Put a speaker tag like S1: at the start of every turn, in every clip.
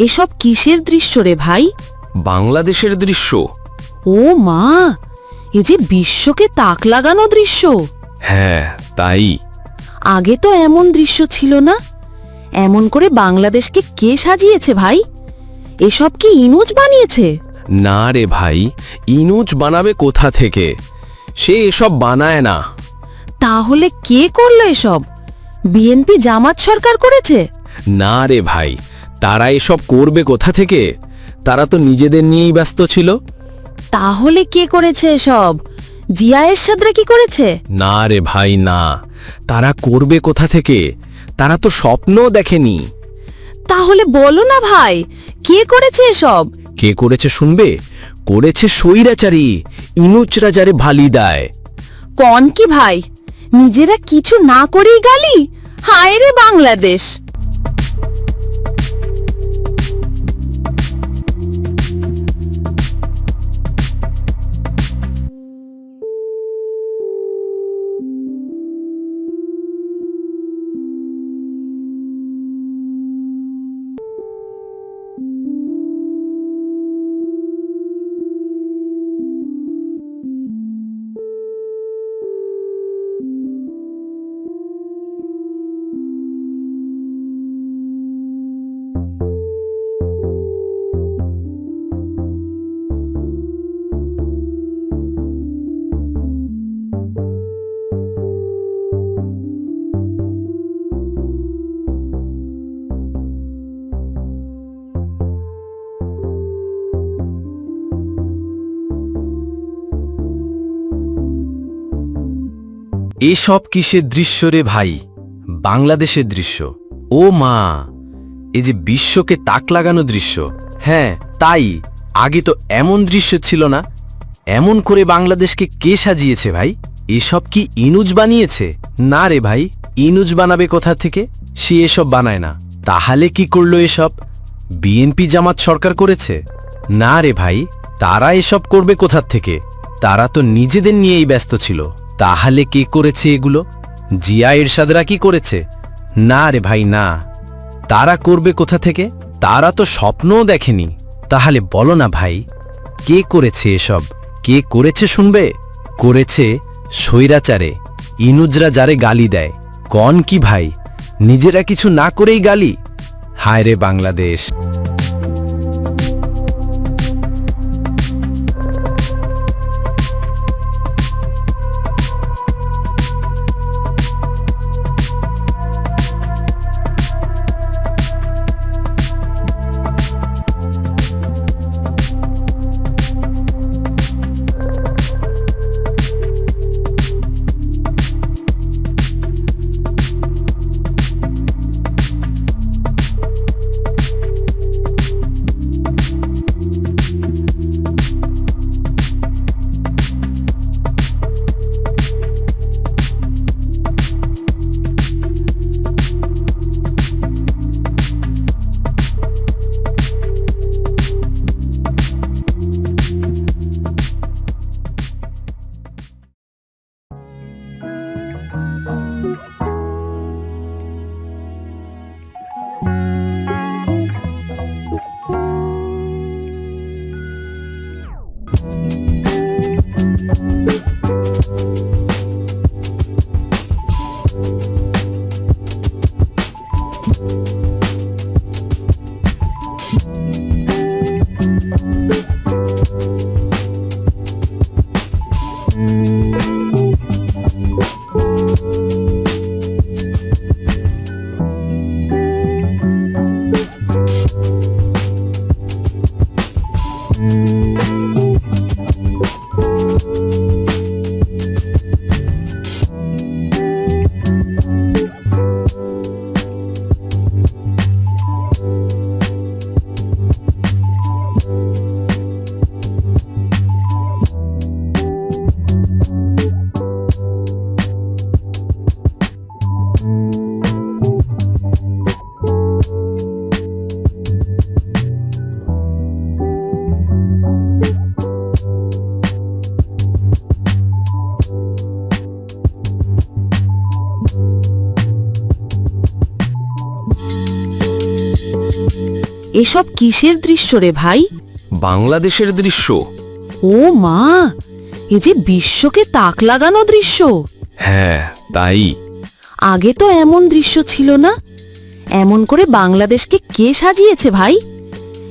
S1: এসব কিসের দৃশ্য রে ভাই?
S2: বাংলাদেশের দৃশ্য।
S1: ও মা এ যে বিশ্বকে তাক লাগানো দৃশ্য।
S2: হ্যাঁ তাই।
S1: আগে তো এমন দৃশ্য ছিল না। এমন করে বাংলাদেশকে কে সাজিয়েছে ভাই? এসব কি ইনুজ বানিয়েছে?
S2: না রে ভাই ইনুজ বানাবে কোথা থেকে? সে এসব বানায় না।
S1: তাহলে কে করল এসব? বিএনপি জামাত সরকার করেছে?
S2: না রে ভাই তারা এসব করবে কোথা থেকে? তারা তো নিজেদের নিয়েই ব্যস্ত ছিল।
S1: তাহলে কে করেছে এসব? জিয়া এরশাদরা কি করেছে?
S2: না রে ভাই না। তারা করবে কোথা থেকে? তারা তো স্বপ্নও দেখেনি।
S1: তাহলে বলো না ভাই কে করেছে এসব?
S2: কে করেছে শুনবে? করেছে সৈরাচারী ইনুচরা যারে ভালি দেয়।
S1: কন কি ভাই নিজেরা কিছু না করেই গালি? হায় রে বাংলাদেশ!
S2: এসব কিসের দৃশ্য রে ভাই? বাংলাদেশের দৃশ্য। ও মা, এই যে বিশ্বকে তাক লাগানো দৃশ্য। হ্যাঁ তাই। আগে তো এমন দৃশ্য ছিল না। এমন করে বাংলাদেশকে কে সাজিয়েছে ভাই? এসব কি ইনুজ বানিয়েছে? না রে ভাই, ইনুজ বানাবে কোথা থেকে? সে এসব বানায় না। তাহলে কি করল এসব? বিএনপি জামাত সরকার করেছে? না রে ভাই, তারা এসব করবে কোথার থেকে? তারা তো নিজেদের নিয়েই ব্যস্ত ছিল। তাহলে কে করেছে এগুলো? জিয়া এরশাদরা কি করেছে? না রে ভাই, না। তারা করবে কোথা থেকে? তারা তো স্বপ্নও দেখেনি। তাহলে বলো না ভাই, কে করেছে এসব? কে করেছে শুনবে? করেছে স্বৈরাচারে, ইনুজরা যারে গালি দেয়। কন কি ভাই, নিজেরা কিছু না করেই গালি? হায় রে বাংলাদেশ।
S1: এসব কিসের দৃশ্য রে ভাই?
S2: বাংলাদেশের দৃশ্য।
S1: ও মা এ যে বিশ্বকে তাক লাগানো দৃশ্য।
S2: হ্যাঁ তাই।
S1: আগে তো এমন দৃশ্য ছিল না। এমন করে বাংলাদেশকে কে সাজিয়েছে ভাই?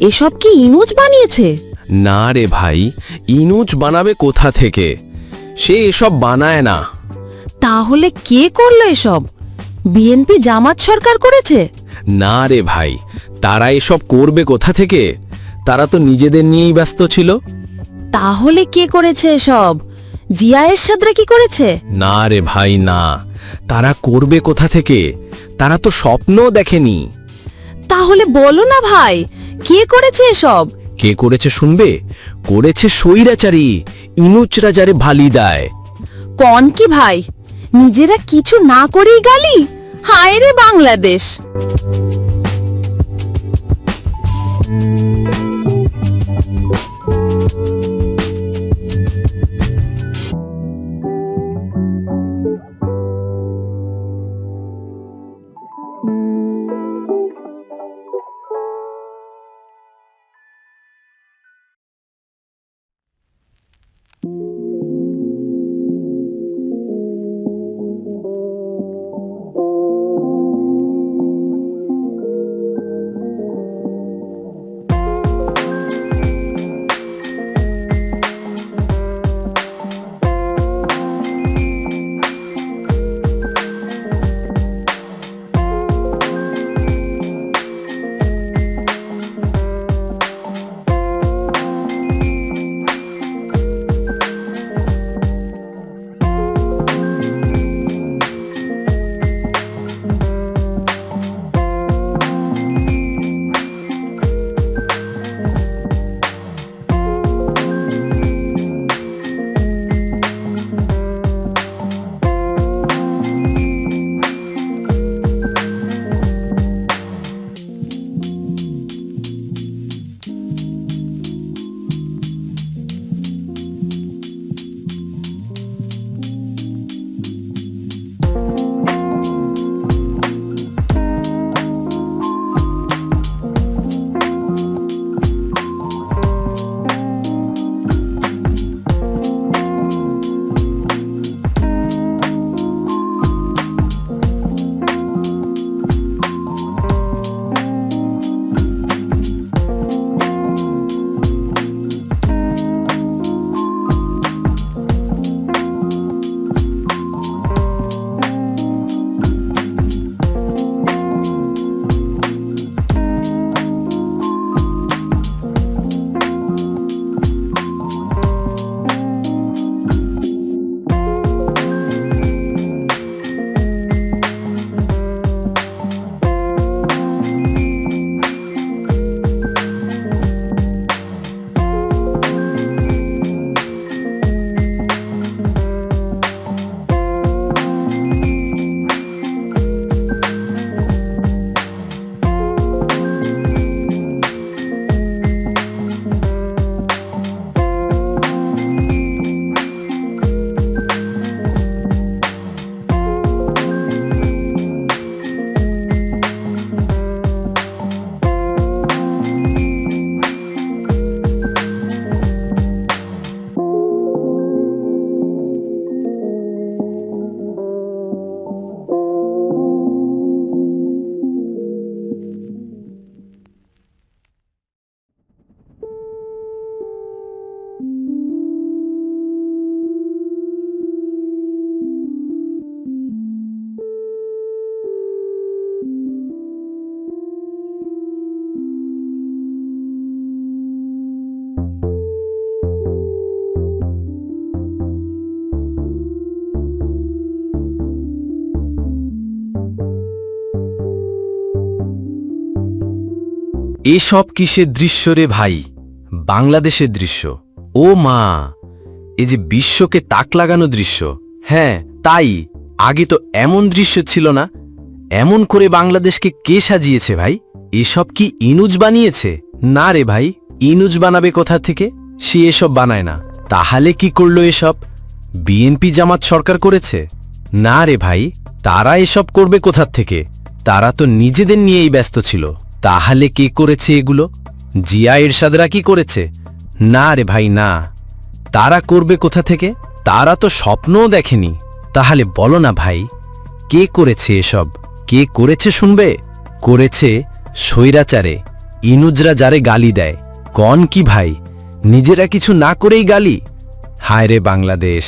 S1: এসব কি ইনুজ বানিয়েছে?
S2: না রে ভাই ইনুজ বানাবে কোথা থেকে? সে এসব বানায় না।
S1: তাহলে কে করল এসব? বিএনপি জামাত সরকার করেছে?
S2: না রে ভাই তারা এসব করবে কোথা থেকে? তারা তো নিজেদের নিয়েই ব্যস্ত ছিল।
S1: তাহলে কে করেছে এসব? জিয়া এরশাদরা কি করেছে?
S2: না রে ভাই না। তারা করবে কোথা থেকে? তারা তো স্বপ্নও দেখেনি।
S1: তাহলে বলো না ভাই কে করেছে এসব?
S2: কে করেছে শুনবে? করেছে স্বৈরাচারী ইনুচরা যারে ভালি দেয়
S1: কন কি ভাই নিজেরা কিছু না করেই গালি? হায় রে বাংলাদেশ!
S2: এসব কিসের দৃশ্য রে ভাই? বাংলাদেশের দৃশ্য। ও মা এ যে বিশ্বকে তাক লাগানো দৃশ্য। হ্যাঁ তাই। আগে তো এমন দৃশ্য ছিল না। এমন করে বাংলাদেশকে কে সাজিয়েছে ভাই? এসব কি ইনুজ বানিয়েছে? না রে ভাই, ইনুজ বানাবে কোথা থেকে? সে এসব বানায় না। তাহলে কি করল এসব? বিএনপি জামাত সরকার করেছে? না রে ভাই, তারা এসব করবে কোথার থেকে? তারা তো নিজেদের নিয়েই ব্যস্ত ছিল। তাহলে কে করেছে এগুলো? জিয়া এরশাদরা কি করেছে? না রে ভাই, না। তারা করবে কোথা থেকে? তারা তো স্বপ্নও দেখেনি। তাহলে বলো না ভাই, কে করেছে এসব? কে করেছে শুনবে? করেছে স্বৈরাচারে, ইনুজরা যারে গালি দেয়। কন কি ভাই, নিজেরা কিছু না করেই গালি? হায় রে বাংলাদেশ।